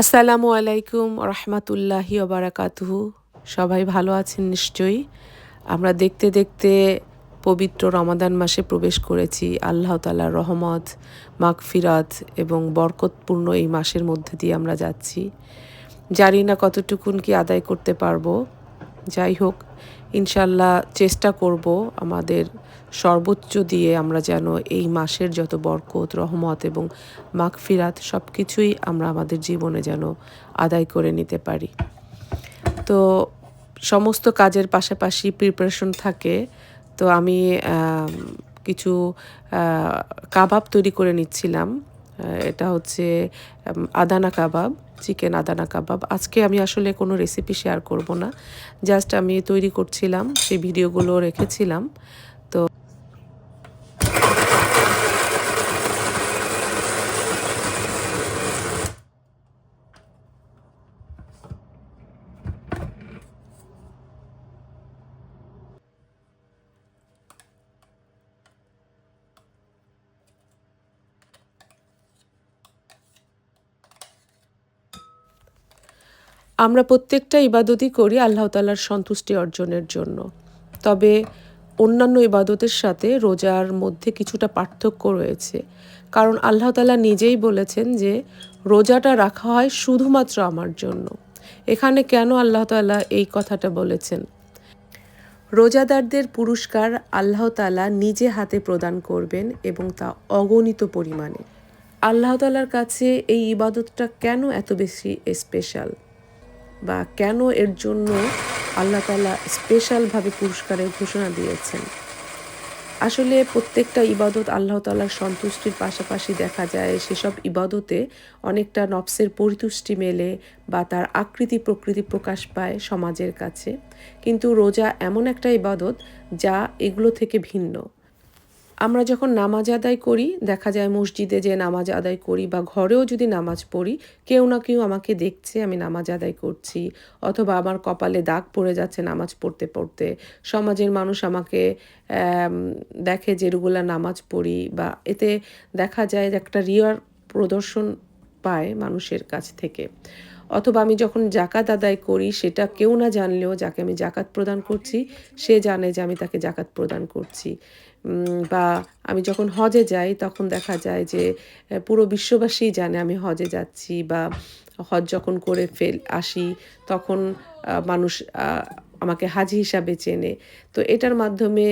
আসসালামু আলাইকুম রহমতুল্লাহি ওবারাকাতুহু সবাই ভালো আছেন নিশ্চয়ই? আমরা দেখতে দেখতে পবিত্র রমাদান মাসে প্রবেশ করেছি। আল্লাহ তালার রহমত, মাগফিরাত এবং বরকতপূর্ণ এই মাসের মধ্যে দিয়ে আমরা যাচ্ছি। জানি না কতটুকুন কি আদায় করতে পারব। যাই হোক ইনশাল্লাহ চেষ্টা করব আমাদের সর্বোচ্চ দিয়ে আমরা যেন এই মাসের যত বরকত, রহমত এবং মাগফিরাত সব কিছুই আমরা আমাদের জীবনে যেন আদায় করে নিতে পারি। তো সমস্ত কাজের পাশাপাশি প্রিপারেশন থাকে। তো আমি কিছু কাবাব তৈরি করে নিচ্ছিলাম। এটা হচ্ছে আদানা কাবাব, চিকেন আদানা কাবাব। আজকে আমি আসলে কোনো রেসিপি শেয়ার করব না। জাস্ট আমি তৈরি করছিলাম, সেই ভিডিওগুলো রেখেছিলাম তো আমরা প্রত্যেকটা ইবাদতই করি আল্লাহ তালার সন্তুষ্টি অর্জনের জন্য। তবে অন্যান্য ইবাদতের সাথে রোজার মধ্যে কিছুটা পার্থক্য রয়েছে। কারণ আল্লাহ তালা নিজেই বলেছেন যে, রোজাটা রাখা হয় শুধুমাত্র আমার জন্য। এখানে কেন আল্লাহ তালা এই কথাটা বলেছেন? রোজাদারদের পুরস্কার আল্লাহ তালা নিজে হাতে প্রদান করবেন এবং তা অগণিত পরিমাণে। আল্লাহ তালার কাছে এই ইবাদতটা কেন এত বেশি স্পেশাল বা কেন এর জন্য আল্লাহ তালা স্পেশালভাবে পুরস্কারের ঘোষণা দিয়েছেন? আসলে প্রত্যেকটা ইবাদত আল্লাহ তালার সন্তুষ্টির পাশাপাশি দেখা যায়, সেসব ইবাদতে অনেকটা নফসের পরিতুষ্টি মেলে বা তার আকৃতি প্রকৃতি প্রকাশ পায় সমাজের কাছে। কিন্তু রোজা এমন একটা ইবাদত যা এগুলো থেকে ভিন্ন। আমরা যখন নামাজ আদায় করি, দেখা যায় মসজিদে যে নামাজ আদায় করি বা ঘরেও যদি নামাজ পড়ি, কেউ না কেউ আমাকে দেখছে, আমি নামাজ আদায় করছি অথবা আমার কপালে দাগ পড়ে যাচ্ছে নামাজ পড়তে পড়তে। সমাজের মানুষ আমাকে দেখে যে রেগুলার নামাজ পড়ি বা এতে দেখা যায় একটা রিয়ার প্রদর্শন পায় মানুষের কাছ থেকে। অথবা আমি যখন জাকাত আদায় করি, সেটা কেউ না জানলেও যাকে আমি জাকাত প্রদান করছি, সে জানে যে আমি তাকে জাকাত প্রদান করছি। বা আমি যখন হজে যাই, তখন দেখা যায় যে পুরো বিশ্ববাসী জানে আমি হজে যাচ্ছি বা হজ যখন করে ফেল, আসি, তখন মানুষ আমাকে হাজি হিসাবে চেনে। তো এটার মাধ্যমে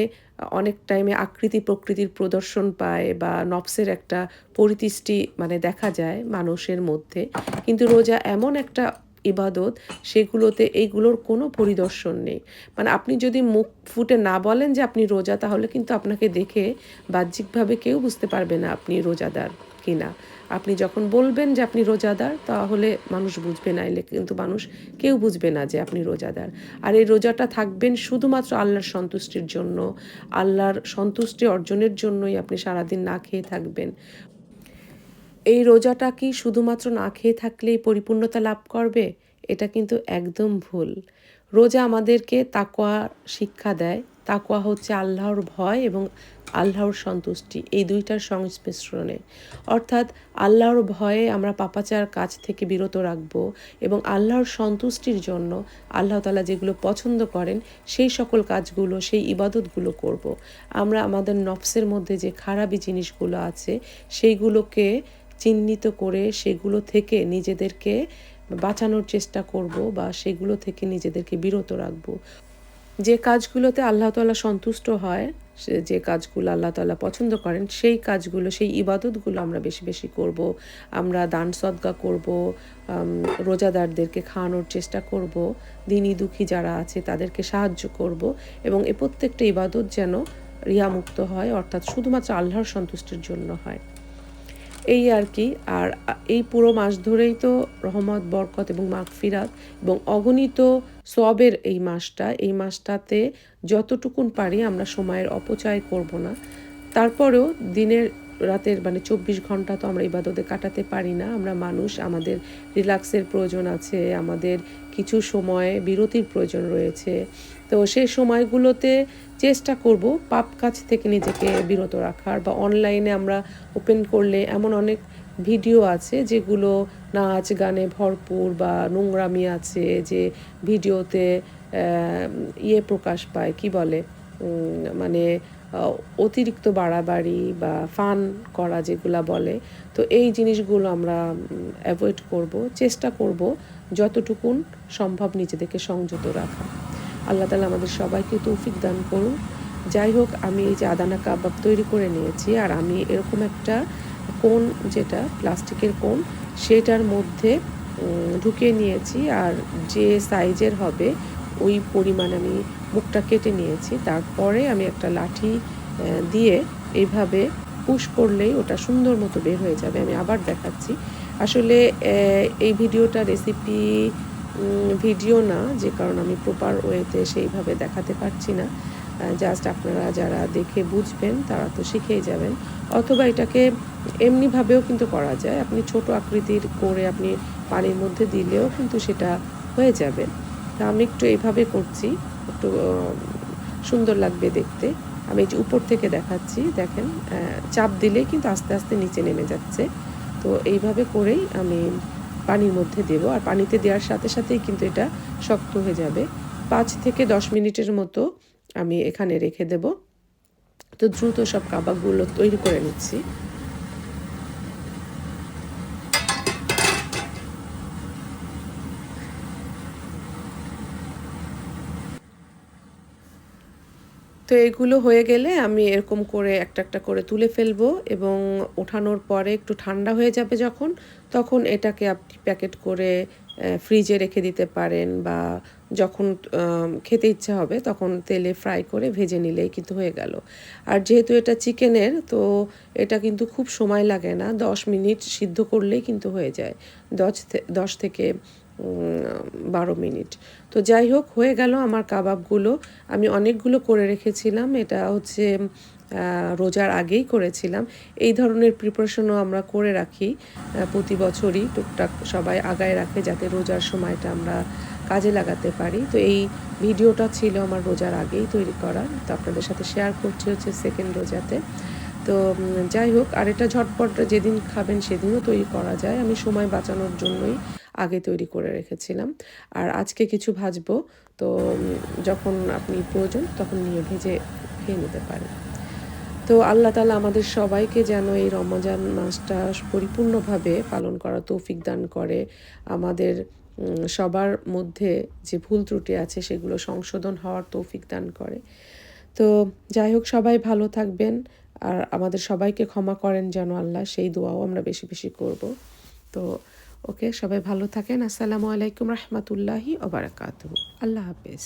অনেক টাইমে আকৃতি প্রকৃতির প্রদর্শন পায় বা নফসের একটা পরিতৃষ্টি মানে দেখা যায় মানুষের মধ্যে। কিন্তু রোজা এমন একটা ইবাদত, সেগুলোতে এইগুলোর কোনো পরিদর্শন নেই। মানে আপনি যদি মুখ ফুটে না বলেন যে আপনি রোজা, তাহলে কিন্তু আপনাকে দেখে বাহ্যিকভাবে কেউ বুঝতে পারবে না আপনি রোজাদার কিনা। আপনি যখন বলবেন যে আপনি রোজাদার, তাহলে মানুষ বুঝবে না, এলে কিন্তু মানুষ কেউ বুঝবে না যে আপনি রোজাদার। আর এই রোজাটা থাকবেন শুধুমাত্র আল্লাহর সন্তুষ্টির জন্য, আল্লাহর সন্তুষ্টি অর্জনের জন্যই আপনি সারাদিন না খেয়ে থাকবেন। এই রোজাটা কি শুধুমাত্র না খেয়ে থাকলেই পরিপূর্ণতা লাভ করবে? এটা কিন্তু একদম ভুল। রোজা আমাদেরকে তাকোয়া শিক্ষা দেয়। তাকোয়া হচ্ছে আল্লাহর ভয় এবং আল্লাহর সন্তুষ্টি, এই দুইটার সংমিশ্রণে। অর্থাৎ আল্লাহর ভয়ে আমরা পাপাচার কাজ থেকে বিরত রাখব এবং আল্লাহর সন্তুষ্টির জন্য আল্লাহ তালা যেগুলো পছন্দ করেন, সেই সকল কাজগুলো, সেই ইবাদতগুলো করব। আমরা আমাদের নফসের মধ্যে যে খারাপি জিনিসগুলো আছে, সেইগুলোকে চিহ্নিত করে সেগুলো থেকে নিজেদেরকে বাঁচানোর চেষ্টা করব বা সেগুলো থেকে নিজেদেরকে বিরত রাখব। যে কাজগুলোতে আল্লাহ তালা সন্তুষ্ট হয় যে কাজগুলো আল্লাহ তালা পছন্দ করেন, সেই কাজগুলো, সেই ইবাদতগুলো আমরা বেশি বেশি করব। আমরা দান সদ্গা করব রোজাদারদেরকে খাওয়ানোর চেষ্টা করব দিনই দুঃখী যারা আছে তাদেরকে সাহায্য করব এবং এ প্রত্যেকটা ইবাদত যেন রিয়ামুক্ত হয়, অর্থাৎ শুধুমাত্র আল্লাহর সন্তুষ্টির জন্য হয়। এই আর কি। আর এই পুরো মাস ধরেই তো রহমত, বরকত এবং মাগফিরাত এবং অগণিত সবের এই মাসটা, এই মাসটাতে যতটুকুন পারি আমরা সময়ের অপচয় করব না। তারপরেও দিনের, রাতের মানে চব্বিশ ঘণ্টা তো আমরা ইবাদতে কাটাতে পারি না। আমরা মানুষ, আমাদের রিল্যাক্সের প্রয়োজন আছে, আমাদের কিছু সময় বিরতির প্রয়োজন রয়েছে। তো সেই সময়গুলোতে চেষ্টা করব পাপ কাজ থেকে নিজেকে বিরত রাখার বা অনলাইনে আমরা ওপেন করলে এমন অনেক ভিডিও আছে যেগুলো নাচ, গানে ভরপুর বা নোংরামি আছে যে ভিডিওতে ইয়ে প্রকাশ পায়, কি বলে? মানে অতিরিক্ত বাড়াবাড়ি বা ফান করা যেগুলা বলে, তো এই জিনিসগুলো আমরা অ্যাভয়েড করব, চেষ্টা করব যতটুকুন সম্ভব নিজেদেরকে সংযত রাখা আল্লাহ তালা আমাদের সবাইকে তৌফিক দান করুন। যাই হোক, আমি এই যে আদানা কাবাব তৈরি করে নিয়েছি, আর আমি এরকম একটা কোন যেটা প্লাস্টিকের কোন সেটার মধ্যে ঢুকিয়ে নিয়েছি, আর যে সাইজের হবে ওই পরিমাণ আমি মুখটা কেটে নিয়েছি। তারপরে আমি একটা লাঠি দিয়ে এইভাবে পুশ করলেই ওটা সুন্দর মতো বের হয়ে যাবে। আমি আবার দেখাচ্ছি। আসলে এই ভিডিওটা রেসিপি ভিডিও না, যে কারণ আমি প্রপার ওয়েতে সেইভাবে দেখাতে পারছি না। জাস্ট আপনারা যারা দেখে বুঝবেন, তারা তো শিখেই যাবেন। অথবা এটাকে এমনিভাবেও কিন্তু করা যায়। আপনি ছোট আকৃতির করে আপনি পানির মধ্যে দিলেও কিন্তু সেটা হয়ে যাবে। তা আমি একটু এইভাবে করছি, একটু সুন্দর লাগবে দেখতে। আমি এই যে উপর থেকে দেখাচ্ছি, দেখেন চাপ দিলেই কিন্তু আস্তে আস্তে নিচে নেমে যাচ্ছে। তো এইভাবে করেই আমি পানির মধ্যে দেব, আর পানিতে দেওয়ার সাথে সাথেই কিন্তু এটা শক্ত হয়ে যাবে। পাঁচ থেকে দশ মিনিটের মতো আমি এখানে রেখে দেব। তো দ্রুত সব কাবাবগুলো তৈরি করে নিচ্ছি। তো এগুলো হয়ে গেলে আমি এরকম করে একটা একটা করে তুলে ফেলব এবং ওঠানোর পরে একটু ঠান্ডা হয়ে যাবে যখন, তখন এটাকে আপনি প্যাকেট করে ফ্রিজে রেখে দিতে পারেন বা যখন খেতে ইচ্ছা হবে তখন তেলে ফ্রাই করে ভেজে নিলেই কিন্তু হয়ে গেল। আর যেহেতু এটা চিকেনের, তো এটা কিন্তু খুব সময় লাগে না, দশ মিনিট সিদ্ধ করলেই কিন্তু হয়ে যায়। দশ দশ থেকে বারো মিনিট। তো যাই হোক, হয়ে গেল আমার কাবাবগুলো। আমি অনেকগুলো করে রেখেছিলাম। এটা হচ্ছে রোজার আগেই করেছিলাম। এই ধরনের প্রিপারেশনও আমরা করে রাখি প্রতি বছরই টুকটাক সবাই আগায় রাখে যাতে রোজার সময়টা আমরা কাজে লাগাতে পারি। তো এই ভিডিওটা ছিল আমার রোজার আগেই তৈরি করা। তো আপনাদের সাথে শেয়ার করছি হচ্ছে সেকেন্ড রোজাতে। তো যাই হোক আর এটা ঝটপট যেদিন খাবেন সেদিনও তৈরি করা যায়। আমি সময় বাঁচানোর জন্যই আগে তৈরি করে রেখেছিলাম। আর আজকে কিছু ভাজবো, তো যখন আপনি প্রয়োজন তখন নিয়ে ভেজে খেয়ে নিতে পারেন। তো আল্লাহ তালা আমাদের সবাইকে যেন এই রমজান মাসটা পরিপূর্ণভাবে পালন করা তৌফিক দান করে। আমাদের সবার মধ্যে যে ভুল ত্রুটি আছে সেগুলো সংশোধন হওয়ার তৌফিক দান করে। তো যাই হোক, সবাই ভালো থাকবেন। আর আমাদের সবাইকে ক্ষমা করেন যেন আল্লাহ, সেই দোয়াও আমরা বেশি বেশি করব। তো ওকে সবাই ভালো থাকেন। আসসালামু আলাইকুম রহমতুল্লাহি ওবরাকাতু আল্লাহ হাফেজ।